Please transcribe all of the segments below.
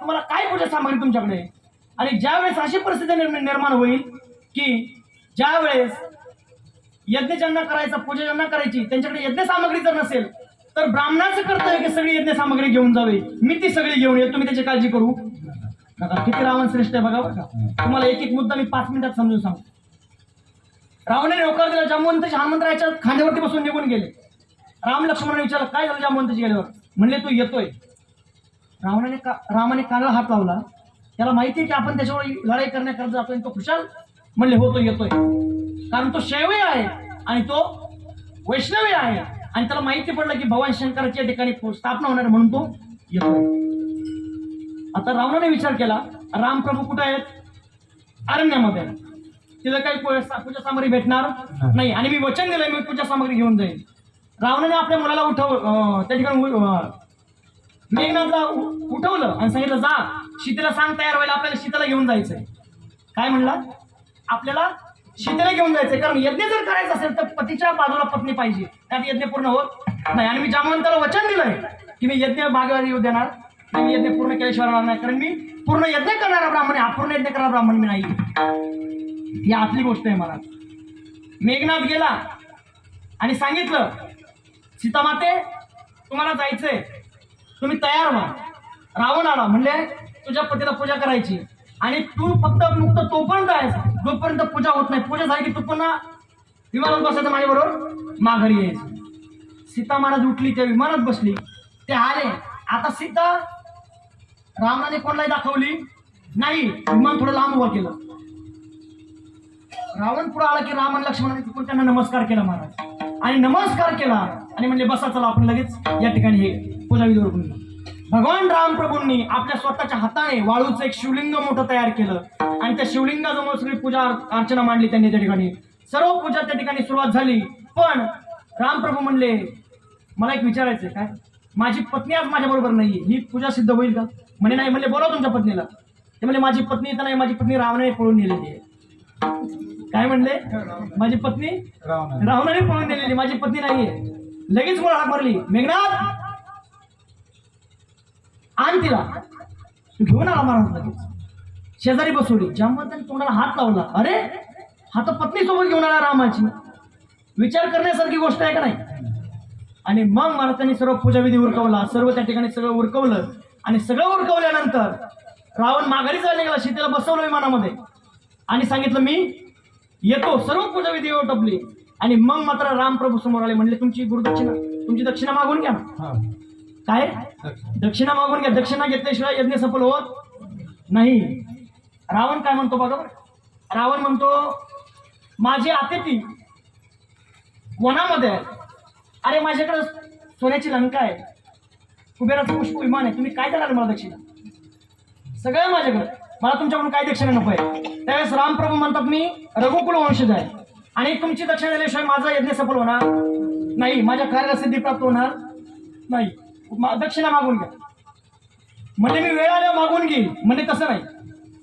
तुम्हाला काय पूजा सामग्री तुमच्याकडे? आणि ज्या वेळेस अशी परिस्थिती निर्माण होईल की ज्या वेळेस यज्ञ ज्यांना करायचा पूजा ज्यांना करायची त्यांच्याकडे यज्ञ सामग्री जर नसेल तर ब्राह्मणाचं कर्तव्य की सगळी यज्ञ सामग्री घेऊन जावे. मी ती सगळी घेऊन येतो तुम्ही त्याची काळजी करू. नका किती रावण श्रेष्ठ आहे बघा तुम्हाला एक एक मुद्दा मी पाच मिनिटात समजून सांगतो. रावणाने होकार दिला जामवंतची हनुमंतराच्या खांद्यावरती बसून निघून गेले. राम लक्ष्मणाने विचारलं काय झालं जामवंतची गेल्यावर म्हणले तू येतोय. रावणाने का रामाने कानाला हात लावला. त्याला माहिती आहे की आपण त्याच्यावर लढाई करण्याकरता जातोय तो खुशाल म्हणले हो तो येतोय. कारण तो शैवी आहे आणि तो वैष्णवी आहे. आणि त्याला माहिती पडलं की भगवान शंकराच्या ठिकाणी स्थापना होणार म्हणून तो येतोय. आता रावणाने विचार केला रामप्रभू कुठे आहेत? अरण्यामध्ये. तिला काही पूजा सामग्री भेटणार नाही. आणि मी वचन दिलंय मी पूजा सामग्री घेऊन जाईल रावणाने आपल्या मुलाला उठव त्या ठिकाणी मेघनाथला उठवलं आणि सांगितलं जा शीतेला सांग तयार व्हायला आपल्याला शीतेला घेऊन जायचंय. काय म्हणला? आपल्याला शीतेला घेऊन जायचंय कारण यज्ञ जर करायचं असेल तर पतीच्या बाजूला पत्नी पाहिजे. त्यात यज्ञ पूर्ण होत नाही. आणि मी जामवंताला वचन दिलंय की मी यज्ञ भागवारी येऊ देणार. आणि मी यज्ञ पूर्ण केल्याशिवाय राहणार नाही कारण मी पूर्ण यज्ञ करणारा ब्राह्मण आहे. अपूर्ण यज्ञ करणारा ब्राह्मण मी नाही. ही आपली गोष्ट आहे मला. मेघनाथ गेला आणि सांगितलं सीतामाते तुम्हाला जायचंय. तुम्ही तयार व्हा. रावण आला म्हणले तुझ्या पतीला पूजा करायची. आणि तू फक्त मुक्त तोपर्यंत आहेस जोपर्यंत पूजा होत नाही. पूजा झाली की तू पुन्हा विमानात बसायचं माझ्याबरोबर माघारी यायचं. सीता महाराज उठली त्या विमानात बसली. ते आले. आता सीता रावणाने कोणालाही दाखवली नाही. विमान थोडं लांब उभं केलं. रावण पुढे आला की राम आणि लक्ष्मणाने तिकडून त्यांना नमस्कार केला महाराज. आणि नमस्कार केला आणि म्हणले बसा चला आपण लगेच या ठिकाणी हे पूजा विधी करून घेऊ." भगवान राम प्रभूंनी आपल्या स्वतःच्या हाताने वाळूचं एक शिवलिंग मोठं तयार केलं. आणि त्या शिवलिंगाजवळ सगळी पूजा अर- अर्चना मांडली त्यांनी त्या ठिकाणी. सर्व पूजा त्या ठिकाणी सुरुवात झाली. पण रामप्रभू म्हणले मला एक विचारायचं काय? माझी पत्नी आज माझ्या बरोबर नाहीये. ही पूजा सिद्ध होईल का? म्हणे नाही. म्हणले बोला तुमच्या पत्नीला. ते म्हणले माझी पत्नी तर नाही. माझी पत्नी रावणाने पळून नेलेली आहे. काय म्हणले? माझी पत्नी रावणाने. पळून नेलेली माझी पत्नी नाहीये. लगेच मला हाक मारली. मेघनाथ आण तिला घेऊन आला महाराज लगेच. शेजारी बसवली. जामवंताने तोंडाला हात लावला. अरे हा तर पत्नीसोबत घेऊन आला रामाची. विचार करण्यासारखी गोष्ट आहे का नाही? आणि मग महाराजांनी सर्व पूजाविधी उरकवला. सर्व त्या ठिकाणी सगळं उरकवलं. आणि सगळं उरकवल्यानंतर रावण माघारी चालला गेला सीतेला बसवलं विमानामध्ये. आणि सांगितलं मी येतो. सर्व पूजाविधी टपली आणि मग मात्र रामप्रभू समोर आले. म्हणले तुमची गुरुदक्षिणा तुमची दक्षिणा मागून घ्या काय? दक्षिणा मागून घ्या. दक्षिणा घेतल्याशिवाय यज्ञ सफल होत नाही. रावण काय म्हणतो बघा बरं. रावण म्हणतो माझे अतिथी वनामध्ये आहे. अरे माझ्याकडे सोन्याची लंका आहे. कुबेराचं पुष्प विमान आहे. तुम्ही काय देणार मला दक्षिणा? सगळं माझ्याकडे. मला तुमच्याकडून काय दक्षिणा नको आहे. त्यावेळेस रामप्रभू म्हणतात मी रघुकुल वंशज आहे आणि तुमची दक्षिणा दिल्याशिवाय माझा यज्ञ सफल होणार नाही. माझ्या कार्याला सिद्धी प्राप्त होणार नाही. दक्षिणा मागून घ्या. म्हणजे मी वेळ आल्यावर मागून घेईल म्हणजे तसं नाही.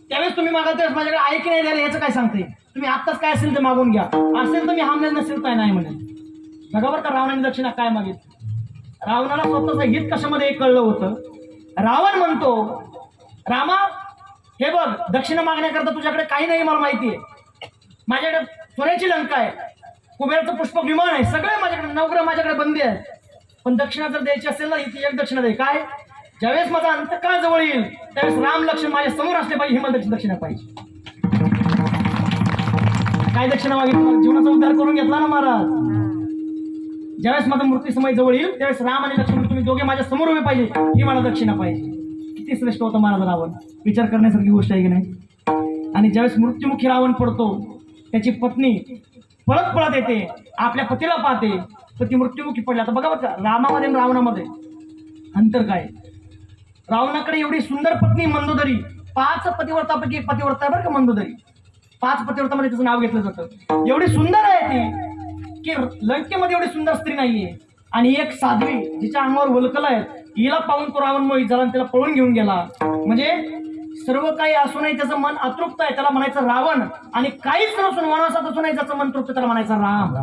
त्यावेळेस तुम्ही मागा त्यावेळेस माझ्याकडे आहे की नाही झालं याचं काय सांगते तुम्ही आत्ताच काय असेल ते मागून घ्या. असेल तर मी हमले नसेल काय नाही म्हणे. बघा बरं का रावणाने दक्षिणा काय मागितली? रावणाला स्वतःचं हित कशामध्ये एक कळलं होतं? रावण म्हणतो रामा हे बघ दक्षिणा मागण्याकरता तुझ्याकडे काही नाही मला माहिती आहे. माझ्याकडे सोन्याची लंका आहे. कुबेराचं पुष्पक विमान आहे. सगळे माझ्याकडे नवग्रह माझ्याकडे बंदी आहे. पण दक्षिणा जर द्यायची असेल ना इथे एक दक्षिणा द्याय काय? ज्यावेळेस माझा अंतकाळ जवळ येईल त्यावेळेस राम लक्ष्मण माझ्यासमोर असले पाहिजे हे मला दक्षिण- दक्षिणा पाहिजे. काय दक्षिणा मागितली जीवनाचा उद्धार करून घेतला ना महाराज. ज्यावेळेस माझा मृत्यू समय जवळ येईल त्यावेळेस राम आणि लक्ष्मण तुम्ही दोघे माझ्यासमोर उभे पाहिजे ही मला दक्षिणा पाहिजे. किती श्रेष्ठ होतं महाराज रावण. विचार करण्यासारखी गोष्ट आहे की नाही? आणि ज्यावेळेस मृत्युमुखी रावण पडतो त्याची पत्नी पळत पळत येते. आपल्या पतीला पाहते. तर ती मृत्युमुखी पडली. आता बघा बघा रामामध्ये आणि रावणामध्ये. अंतर काय? रावणाकडे एवढी सुंदर पत्नी मंदोदरी. पाच पतिव्रतापैकी एक पतिव्रता आहे बरं का मंदोदरी. पाच पतिव्रतामध्ये त्याचं नाव घेतलं जातं. एवढी सुंदर आहे ती की लंकेमध्ये एवढी सुंदर स्त्री नाहीये. आणि एक साध्वी जिच्या अंगावर वलकल आहे हिला पाहून तो रावण मोहित झाला आणि त्याला पळून घेऊन गेला. म्हणजे सर्व काही असूनही त्याचं मन अतृप्त आहे त्याला म्हणायचं रावण. आणि काहीच नसून वनवासात असूनही त्याचं मन तृप्त त्याला म्हणायचं राम.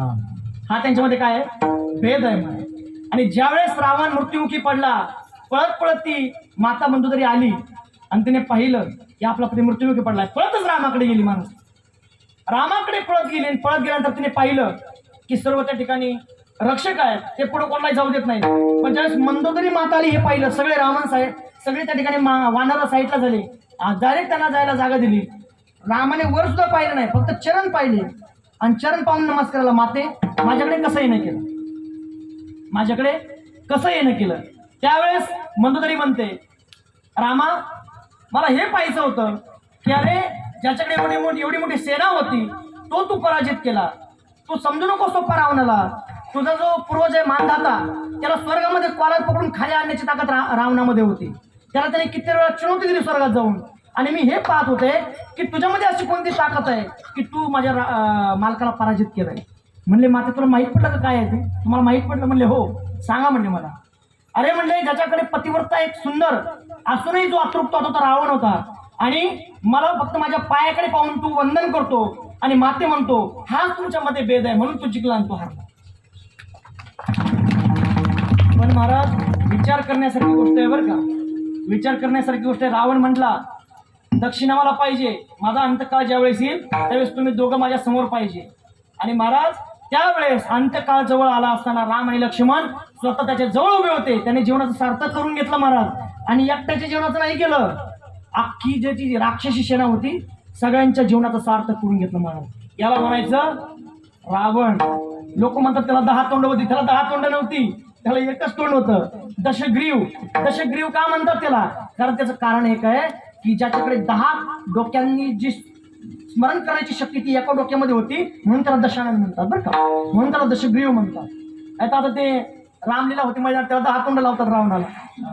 हा त्यांच्यामध्ये काय आहे? भेद आहे. आणि ज्यावेळेस रावण मृत्युमुखी पडला पळत पळत ती माता मंदोदरी आली. आणि तिने पाहिलं की आपला पती मृत्यूमुखी पडलाय पळतच रामाकडे गेली माणूस. रामाकडे पळत गेली आणि पळत गेल्यानंतर तिने पाहिलं की सर्व त्या ठिकाणी रक्षक आहेत. ते पुढे कोणाला जाऊ देत नाही पण ज्यावेळेस मंदोदरी माता आली हे पाहिलं सगळे रावण साहेब सगळे त्या ठिकाणी वानरा साईडला झाले. डायरेक्ट त्यांना जायला जागा दिली. रामाने वर सुद्धा पाहिलं नाही फक्त चरण पाहिले. आणि चरण पाहून नमस्काराला माते माझ्याकडे कसं येणं केलं. माझ्याकडे कसं येणं केलं. त्यावेळेस मंदोदरी म्हणते रामा मला हे पाहायचं होतं की अरे ज्याच्याकडे एवढी मोठी एवढी मोठी सेना होती तो तू पराजित केला. तू समजू नको सोपा रावणाला तुझा जो पूर्वज आहे मानधाता त्याला स्वर्गामध्ये कॉलर पकडून खाली आणण्याची ताकद रा रावणामध्ये होती. त्याला त्याने किती वेळा चिणवती दिली स्वर्गात जाऊन. आणि मी हे पाहत होते की तुझ्यामध्ये अशी कोणती ताकद आहे की तू माझ्या मालकाला पराजित केलंय? म्हणले माते तुला माहीत पडलं का काय आहे ते? तुम्हाला माहीत पडलं? म्हणले हो. सांगा म्हणले मला. अरे म्हणले ज्याच्याकडे पतिव्रता एक सुंदर असूनही जो अतृप्त होता तो रावण होता. आणि मला फक्त माझ्या पायाकडे पाहून तू वंदन करतो आणि माते म्हणतो हाच तुमच्यामध्ये भेद आहे म्हणून तू जिंकला आणि तो हारला. पण महाराज विचार करण्यासारखी गोष्ट आहे बरं का? विचार करण्यासारखी गोष्ट आहे. रावण म्हटला दक्षिणा मला पाहिजे. माझा अंतकाळ ज्यावेळेस येईल त्यावेळेस तुम्ही दोघं माझ्यासमोर पाहिजे. आणि महाराज त्यावेळेस अंत्यकाळ जवळ आला असताना राम आणि लक्ष्मण स्वतः त्याच्याजवळ उभे होते. त्याने जीवनाचं सार्थक करून घेतलं महाराज. आणि एकट्याच्या जीवनाचं नाही केलं. अख्खी ज्याची राक्षसी सेना होती सगळ्यांच्या जीवनाचं सार्थक करून घेतलं महाराज. याला म्हणायचं रावण. लोक म्हणतात त्याला दहा तोंड होती. त्याला दहा तोंड नव्हती. त्याला एकच तोंड होतं. दशग्रीव. दशग्रीव का म्हणतात त्याला? कारण त्याचं कारण एक आहे की ज्याच्याकडे दहा डोक्यांनी जी स्मरण करायची शक्ती ती एका डोक्यामध्ये होती म्हणून त्याला दशानन म्हणतात बरं का? म्हणून त्याला दशग्रीव म्हणतात. आता आता ते रामलीला होती मैदान त्याला दहा तोंड लावतात रावणाला.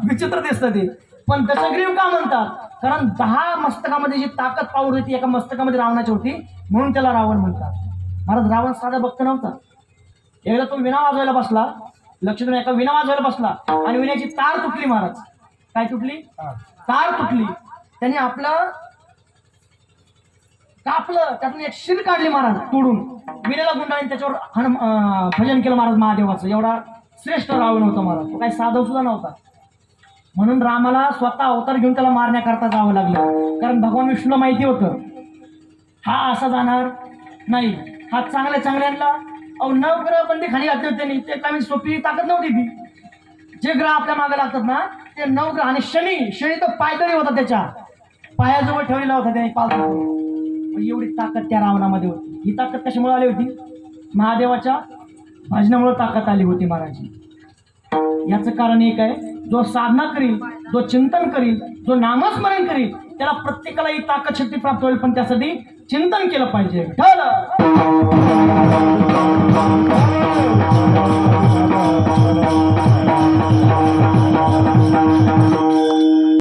विचित्र दिसतं ते. पण दशग्रीव का म्हणतात? कारण दहा मस्तकामध्ये जी ताकद पावर होती एका मस्तकामध्ये रावणाची होती म्हणून त्याला रावण म्हणतात. महाराज रावण साधा भक्त नव्हता. एकदा तो विना वाजवायला बसला लक्ष देऊन एका विना वाजवायला बसला. आणि विण्याची तार तुटली महाराज. काय तुटली? तार तुटली. त्याने आपलं कापलं. त्यातून एक शिर काढली महाराज तोडून. विनेला गुंडाने त्याच्यावर हनुम अं, भजन केलं महाराज महादेवाचं. एवढा श्रेष्ठ रावण होता महाराज. तो काही साधव सुद्धा नव्हता. म्हणून रामाला स्वतः अवतार घेऊन त्याला मारण्याकरता जावं लागलं. कारण भगवान विष्णूला माहिती होतं. हा असा जाणार नाही. हा चांगल्या चांगल्यांना अहो नवग्रह बंदी खाली घातले होते त्यांनी. ते काही म्हणजे सोपी ताकद नव्हती ती. जे ग्रह आपल्या मागे लागतात ना ते नवग्रह आणि शनी शनी तर पायदळी होता त्याच्या. पायाजवळ ठेवलेला होता त्याने पालथा. एवढी ताकद त्या रावणामध्ये होती. ही ताकद कशामुळे आली होती? महादेवाच्या भजनामुळे ताकद आली होती महाराजी. याचं कारण एक आहे जो साधना करील जो चिंतन करील जो नामस्मरण करील त्याला प्रत्येकाला ही ताकद शक्ती प्राप्त होईल पण त्यासाठी चिंतन केलं पाहिजे. ठरलं. Oh.